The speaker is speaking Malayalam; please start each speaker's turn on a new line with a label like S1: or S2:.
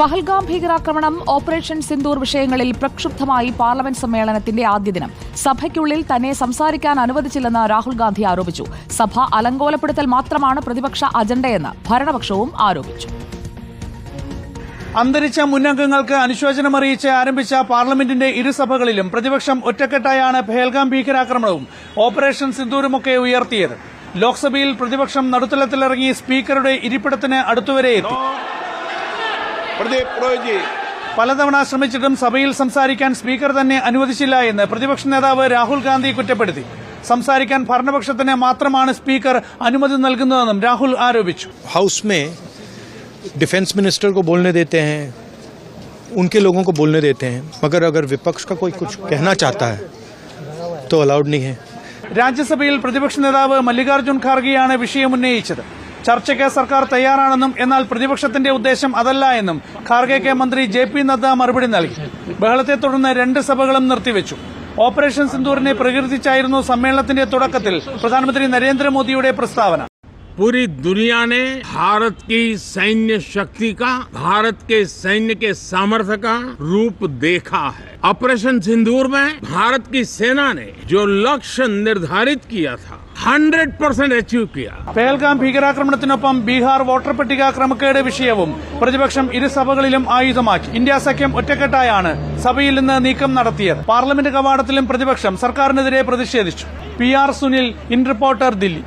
S1: പഹൽഗാം ഭീകരാക്രമണം ഓപ്പറേഷൻ സിന്ദൂർ വിഷയങ്ങളിൽ പ്രക്ഷുബ്ധമായി പാർലമെന്റ് സമ്മേളനത്തിന്റെ ആദ്യ ദിനം. സഭയ്ക്കുള്ളിൽ തന്നെ സംസാരിക്കാൻ അനുവദിച്ചില്ലെന്ന് രാഹുൽ ഗാന്ധി ആരോപിച്ചു. സഭ അലങ്കോലപ്പെടുത്തൽ മാത്രമാണ് പ്രതിപക്ഷ അജണ്ടയെന്ന് ഭരണപക്ഷവും ആരോപിച്ചു.
S2: അന്തരിച്ച മുന്നംഗങ്ങൾക്ക് അനുശോചനം അറിയിച്ച് ആരംഭിച്ച പാർലമെന്റിന്റെ ഇരുസഭകളിലും പ്രതിപക്ഷം ഒറ്റക്കെട്ടായാണ് പഹൽഗാം ഭീകരാക്രമണവും ഓപ്പറേഷൻ സിന്ദൂരുമൊക്കെ ഉയർത്തിയത്. ലോക്സഭയിൽ പ്രതിപക്ഷം നടുത്തലത്തിലിറങ്ങി സ്പീക്കറുടെ ഇരിപ്പിടത്തിന് അടുത്തുവരെ എത്തി.
S3: प्रदीप पुरोहित जी
S2: പലതവണ ശ്രമിച്ചിട്ടും സഭയിൽ സംസാരിക്കാൻ സ്പീക്കർ തന്നെ അനുവദിച്ചില്ല എന്ന് പ്രതിപക്ഷ നേതാവ് രാഹുൽ ഗാന്ധി കുറ്റപ്പെടുത്തി സംസാരിക്കാൻ ഭരണപക്ഷത്തിന് മാത്രമാണ് സ്പീക്കർ അനുമതി നൽകുന്നതെന്നും രാഹുൽ ആരോപിച്ചു
S4: हाउस में डिफेंस मिनिस्टर को बोलने देते हैं उनके लोगों को बोलने देते हैं मगर अगर विपक्ष का कोई कुछ कहना चाहता है तो अलाउड नहीं है
S2: രാജ്യസഭയിൽ പ്രതിപക്ഷ നേതാവ് മല്ലികാർജ്ജുൻ ഖാർഗെയാണ് വിഷയം ഉന്നയിച്ചത് ചർച്ചയ്ക്ക് സർക്കാർ തയ്യാറാണെന്നും എന്നാൽ പ്രതിപക്ഷത്തിന്റെ ഉദ്ദേശം അതല്ല എന്നും ഖാർഗെക്ക് മന്ത്രി ജെ പി നദ്ദ മറുപടി നൽകി ബഹളത്തെ തുടർന്ന് രണ്ട് സഭകളും നിർത്തിവെച്ചു ഓപ്പറേഷൻ സിന്ദൂറിനെ പ്രകീർത്തിച്ചായിരുന്നു സമ്മേളനത്തിന്റെ തുടക്കത്തിൽ പ്രധാനമന്ത്രി നരേന്ദ്രമോദിയുടെ പ്രസ്താവന
S5: पूरी दुनिया ने भारत की सैन्य शक्ति का भारत के सैन्य के सामर्थ्य का रूप देखा है ऑपरेशन सिंदूर में भारत की सेना ने जो लक्ष्य निर्धारित किया था ഹൺഡ്രഡ് പെർസെന്റ് അച്ചീവ് ചെയ്യുക
S2: പേൽഗാം ഭീകരാക്രമണത്തിനൊപ്പം ബീഹാർ വോട്ടർ പട്ടിക ക്രമക്കേട് വിഷയവും പ്രതിപക്ഷം ഇരുസഭകളിലും ആയുധമാക്കി. ഇന്ത്യ സഖ്യം ഒറ്റക്കെട്ടായാണ് സഭയിൽ നിന്ന് നീക്കം നടത്തിയത്. പാർലമെന്റ് കവാടത്തിലും പ്രതിപക്ഷം സർക്കാരിനെതിരെ പ്രതിഷേധിച്ചു. P R Sunil in reporter Delhi.